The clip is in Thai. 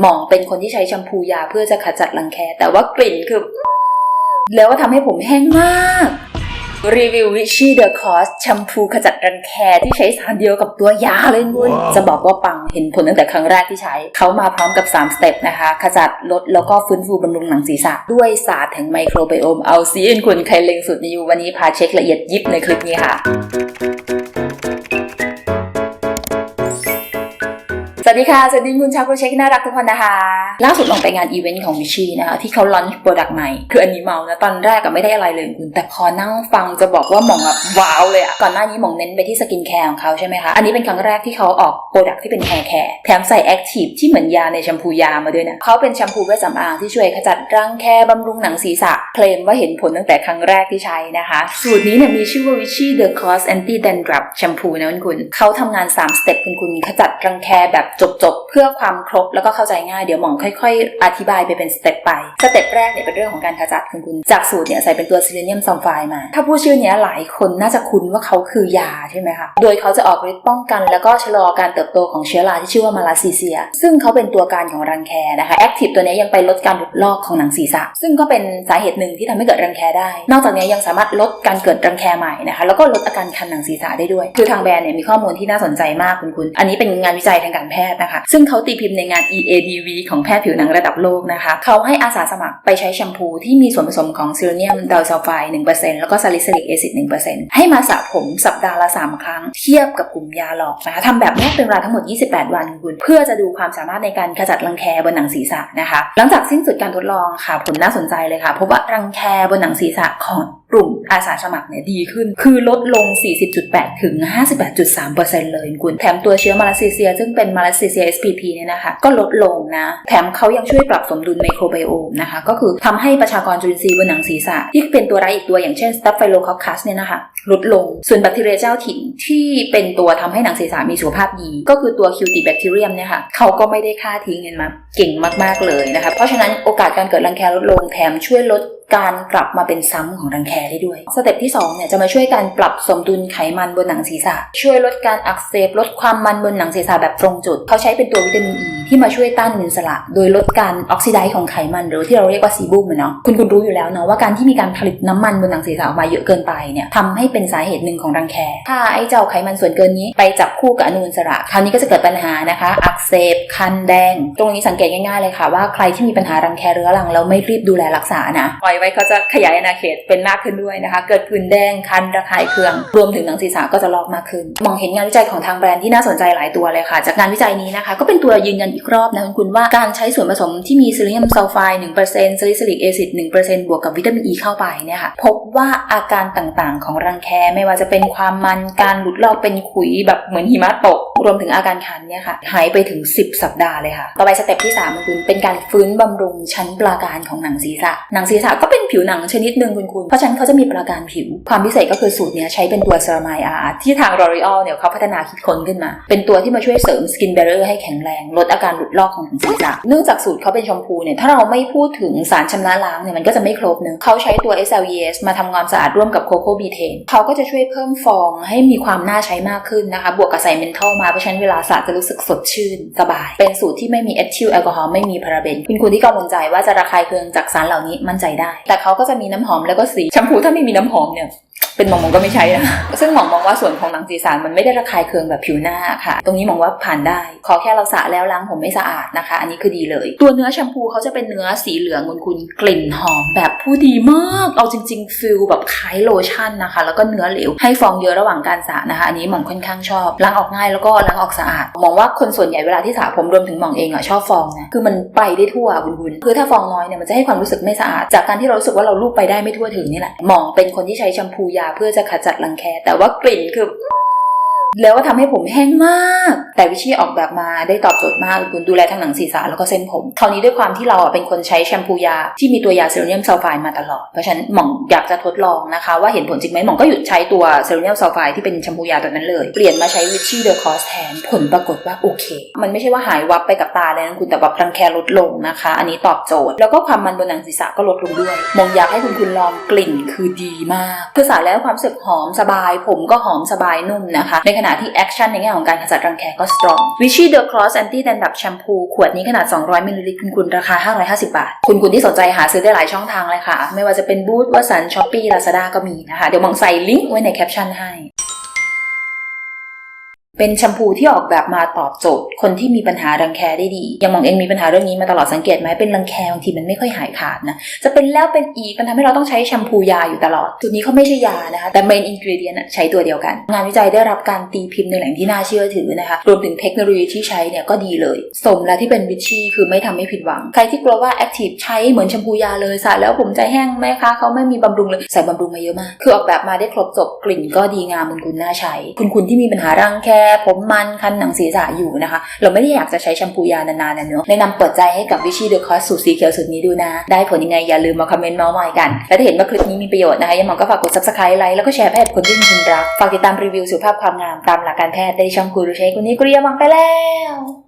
หมองเป็นคนที่ใช้แชมพูยาเพื่อจะขจัดรังแค แต่ว่ากลิ่นคือ แล้วก็ทำให้ผมแห้งมาก รีวิววิชีเดอะคอสแชมพูขจัดรังแคที่ใช้สารเดียวกับตัวยาเลยคุณ จะบอกว่าปังเห็นผลตั้งแต่ครั้งแรกที่ใช้ เขามาพร้อมกับ 3 สเต็ปนะคะ ขจัดลดแล้วก็ฟื้นฟูบำรุงหนังศีรษะ ด้วยศาสตร์แห่งไมโครไบโอมเอาซีเอ็นคุณใครเล็งสุดในอยู่วันนี้พาเช็คละเอียดยิบในคลิปนี้ค่ะ วัสดีค่ะ สวัสดีคุณชาวโปรเช็คน่ารักทุกคนนะคะ ล่าสุดลองไปงานอีเวนต์ของวิชีนะคะที่เขาลอนช์โปรดักต์ใหม่ คืออันนี้เมานะ ตอนแรกก็ไม่ได้อะไรเลยคุณ แต่พอนั่งฟังจะบอกว่าหมองแบบว้าวเลยอะก่อนหน้านี้หมองเน้นไปที่สกินแคร์ของเขาใช่ไหมคะ อันนี้เป็นครั้งแรกที่เขาออกโปรดักต์ที่เป็นแฮร์แคร์แถมใส่แอคทีฟที่เหมือนยาในแชมพูยามาด้วยนะเขาเป็นแชมพูเวชสำอางที่ช่วยขจัดรังแคบำรุงหนังศีรษะเคลมว่าเห็นผลตั้งแต่ครั้งแรกที่ใช้นะคะ สูตรนี้เนี่ยมีชื่อว่าวิชี The Cos Anti Dandruff แชมพูนะคุณคุณเขาทำงาน3สเต็ปคุณคุณขจัดรังแคแบบจบๆ เพื่อความครบแล้วก็เข้าใจง่ายเดี๋ยวหมองค่อยๆ อธิบายไปเป็นสเต็ปไปสเต็ปแรกเนี่ยเป็นเรื่องของการขจัดคุณคุณจากสูตรเนี่ยใส่เป็นตัวซิลิเนียมซัลไฟด์มา ถ้าพูดชื่อเนี้ยหลายคนน่าจะคุ้นว่าเขาคือยาใช่ไหมคะโดยเขาจะออกฤทธิ์ป้องกันแล้วก็ชะลอการเติบโตของเชื้อราที่ชื่อว่ามาลาซีเซีย ซึ่งเขาเป็นตัวการของรังแคนะคะแอคทีฟตัวนี้ยังไปลดการหลุดลอกของหนังศีรษะ ซึ่งก็เป็นสาเหตุหนึ่งที่ทำให้เกิดรังแคได้ นอกจากนี้ยังสามารถลดการเกิดรังแคใหม่นะคะแล้วก็ลดอาการคันหนังศีรษะได้ด้วย คือทางแบรนด์เนี่ยมีข้อมูลที่น่าสนใจมากคุณคุณอันนี้เป็นงานวิจัยทางการแพทย์นะคะ ซึ่งเขาตีพิมพ์ในงาน EADV ของแพทย์ผิวหนังระดับโลกนะคะ เขาให้อาสาสมัครไปใช้แชมพูที่มีส่วนผสมของซิลิเนียมไดซัลไฟด์1%แล้วก็ซาลิซิลิกแอซิด1%ให้มาสระผมสัปดาห์ละ 3 ครั้ง เทียบกับกลุ่มยาหลอกนะคะทำแบบนี้เป็นเวลาทั้งหมด 28 วันคุณ เพื่อจะดูความสามารถในการขจัดรังแคบนหนังศีรษะนะคะ หลังจากสิ้นสุดการทดลองค่ะผลน่าสนใจเลยค่ะพราะว่ารังแคบนหนังศีรษะของ กลุ่มอาสาสมัครเนี่ยดีขึ้น คือลดลง 40.8 ถึง 58.3%เลยคุณ แถมตัวเชื้อมาลาเซีย ซึ่งเป็นมาลาซีเซีย SPP เนี่ยนะคะ ก็ลดลงนะ แถมเขายังช่วยปรับสมดุลไมโครไบโอมนะคะ ก็คือทำให้ประชากรจุลินทรีย์บนหนังศีรษะ ที่เป็นตัวร้ายอีกตัวอย่างเช่น Staphylococcus เนี่ยนะคะ ลดลง ส่วนแบคทีเรียเจ้าถิ่นที่เป็นตัวทำให้หนังศีรษะมีสุขภาพดี ก็คือตัว Cutibacterium เนี่ยค่ะเขาก็ไม่ได้ฆ่าทิ้งเงินมาเก่งมาก ๆเลยนะคะ เพราะฉะนั้นโอกาสการเกิดรังแคลดลงแถมช่วยลด การกลับมาเป็นซ้ำของรังแคได้ด้วย สเต็ปที่2เนี่ยจะมาช่วยการปรับสมดุลไขมันบนหนังศีรษะ ช่วยลดการอักเสบลดความมันบนหนังศีรษะแบบตรงจุด เขาใช้เป็นตัววิตามินอีที่มาช่วยต้านอนุมูลอิสระ โดยลดการออกซิไดซ์ของไขมันหรือที่เราเรียกว่าซีบูมเนาะคุณคุณรู้อยู่แล้วเนาะว่าการที่มีการผลิตน้ำมันบนหนังศีรษะออกมาเยอะเกินไปเนี่ยทำให้เป็นสาเหตุหนึ่งของรังแค ถ้าไอ้เจ้าไขมันส่วนเกินนี้ไปจับคู่กับอนุมูลอิสระ คราวนี้ก็จะเกิดปัญหานะคะ อักเสบคันแดง ตรงนี้สังเกตง่ายๆเลยค่ะว่าใครที่มีปัญหารังแคเรื้อรังแล้วไม่รีบดูแลรักษานะปล่อยไว้เขาจะขยายอาณาเขตเป็นมากขึ้นด้วยนะคะ เกิดผื่นแดงคันระคายเคือง รวมถึงหนังศีรษะก็จะลอกมากขึ้น มองเห็นงานวิจัยของทางแบรนด์ที่น่าสนใจหลายตัวเลยค่ะ จากงานวิจัยนี้นะคะ ก็เป็นตัวยืนยันอีกรอบนะคุณว่าการใช้ส่วนผสมที่มีซิลิเนียมซัลไฟด์1%ซาลิซิลิกแอซิด1%บวกกับวิตามินอีเข้าไปเนี่ยค่ะพบว่าอาการต่างๆ ของรังแคไม่ว่าจะเป็นความมันการหลุดลอกเป็นขุยแบบเหมือนหิมะตก รวมถึงอาการคันเนี่ยค่ะหายไปถึง 10 สัปดาห์เลยค่ะต่อไปสเต็ปที่3คุณเป็นการฟื้นบำรุงชั้นปราการของหนังศีรษะหนังศีรษะก็เป็นผิวหนังชนิดหนึ่งคุณคุณ เพราะฉะนั้นเขาจะมีปราการผิว ความพิเศษก็คือสูตรเนี้ยใช้เป็นตัวเซรามายอาร์ที่ทาง L'Oreal เนี่ยเขาพัฒนาคิดค้นขึ้นมา เป็นตัวที่มาช่วยเสริมสกิน b บ r เ i อร์ให้แข็งแรง ลดอาการหลุดลอกของหนังศีรษะเนื่องจากสูตรเขาเป็นชมพูเนี่ยถ้าเราไม่พูดถึงสารชำระล้างเนี่ยมันก็จะไม่ครบเนึงเขาใช้ตัว SLES มาทำความสะอาดร่วมกับโคโคบีเทนเขาก็จะช่วยเพิ่มฟองให้มีความน่าใช้มากขึ้นนะคะ บวกกับใส่เมนทลมาเพราะฉะนั้นเวลาสระจะรู้สึกสดชื่นสบาย เป็นสูตรที่ไม่มีเอทิลแอลกอฮอล์ไม่มีพาราเบนคุณคุณที่กังวลใจว่าจะระคายเคืองจากสารเหล่านี้มั่นใจได้แต่เขาก็จะมีน้ำหอมแล้วก็สีแชมพูถ้าไม่มีน้ำหอมเนี่ย เป็นหมองมองก็ไม่ใช่นะซึ่งหมองมองว่าส่วนของหนังศีรษะมันไม่ได้ระคายเคืองแบบผิวหน้าค่ะ ตรงนี้มองว่าผ่านได้ ขอแค่เราสระแล้วล้างผมไม่สะอาดนะคะ อันนี้คือดีเลย ตัวเนื้อแชมพูเขาจะเป็นเนื้อสีเหลืองคุณกลิ่นหอมแบบผู้ดีมาก เอาจริง ๆฟิลแบบคล้ายโลชั่นนะคะ แล้วก็เนื้อเหลวให้ฟองเยอะระหว่างการสระนะคะอันนี้หมองค่อนข้างชอบล้างออกง่ายแล้วก็ล้างออกสะอาดมองว่าคนส่วนใหญ่เวลาที่สระผมรวมถึงหมองเองอะชอบฟองนะคือมันไปได้ทั่วคุณๆคือถ้าฟองน้อยเนี่ยมันจะให้ความรู้สึกไม่สะอาด จากการที่เรารู้สึกว่าเราลูบไปได้ไม่ทั่วถึงนี่แหละหมองเป็นคนที่ใช้แชมพูยาเพื่อจะขจัดรังแคแต่ว่ากลิ่นคือ แล้วก็ทำให้ผมแห้งมาก แต่วิชีออกแบบมาได้ตอบโจทย์มากคุณดูแลทั้งหนังศีรษะแล้วก็เส้นผม คราวนี้ด้วยความที่เราเป็นคนใช้แชมพูยา ที่มีตัวยาเซลเนียมซัลไฟด์มาตลอด เพราะฉะนั้นหม่องอยากจะทดลองนะคะ ว่าเห็นผลจริงไหมหม่องก็หยุดใช้ตัวเซลเนียมซัลไฟด์ที่เป็นแชมพูยาตัวนั้นเลย เปลี่ยนมาใช้วิชีเดอะคอสแทน ผลปรากฏว่าโอเค มันไม่ใช่ว่าหายวับไปกับตาเลยนะคุณ แต่แบบรังแคลดลงนะคะ อันนี้ตอบโจทย์ แล้วก็ความมันบนหนังศีรษะก็ลดลงด้วยหมองอยากให้คุณคุณลองกลิ่นคือดีมาก คือสาแล้วความสึกหอมสบาย ผมก็หอมสบายนุ่มนะคะ ในขณะที่แอคชั่นในแง่ของการขจัดรังแคก็สตรองวิชีเดอะคลอสแอนตี้แดนดับแชมพูขวดนี้ขนาด 200มิลลิลิตรคุณคุณราคา 550 บาท คุณคุณที่สนใจหาซื้อได้หลายช่องทางเลยค่ะ ไม่ว่าจะเป็นบูธวัสันช้อปปี้ลาซาด้าก็มีนะคะ เดี๋ยวมองใส่ลิงก์ไว้ในแคปชั่นให้ เป็นแชมพูที่ออกแบบมาตอบโจทย์ คนที่มีปัญหารังแคได้ดี อย่างมองเองมีปัญหาเรื่องนี้มาตลอดสังเกตไหมเป็นรังแคบางทีมันไม่ค่อยหายขาดนะ จะเป็นแล้วเป็นอีกมันทำให้เราต้องใช้แชมพูยาอยู่ตลอดจุดนี้เขาไม่ใช่ยานะคะ แต่ main ingredient อะใช้ตัวเดียวกัน งานวิจัยได้รับการตีพิมพ์ในแหล่งที่น่าเชื่อถือนะคะ รวมถึงเทคโนโลยีที่ใช้เนี่ยก็ดีเลย สมแล้วที่เป็นวิชชี่คือไม่ทำให้ผิดหวัง ใครที่กลัวว่า active ใช้เหมือนแชมพูยาเลยสระแล้วผมใจแห้งไหมคะเขาไม่มีบำรุงเลยใส่บำรุงมาเยอะมาก คือออกแบบมาได้ครบจบกลิ่นก็ดีงามคุณคุณน่าใช้ คุณคุณที่มีปัญหารังแคผมมันคันหนังศีรษะอยู่นะคะ เราไม่ได้อยากจะใช้แชมพูยานานๆนะเนอะแนะนำเปิดใจให้กับวิชีเดอะคอสสูตรสีเขียวสูตรนี้ดูนะ ได้ผลยังไงอย่าลืมมาคอมเมนต์มาส์มอยกัน และถ้าเห็นว่าคลิปนี้มีประโยชน์นะคะยังมองก็ฝากกด subscribe ไลค์แล้วก็แชร์ไปให้คนที่คุณรักฝากติดตามรีวิวสุขภาพความงามตามหลักการแพทย์ได้ช่องกูรูเชควันนี้กุเรียมังไปแล้ว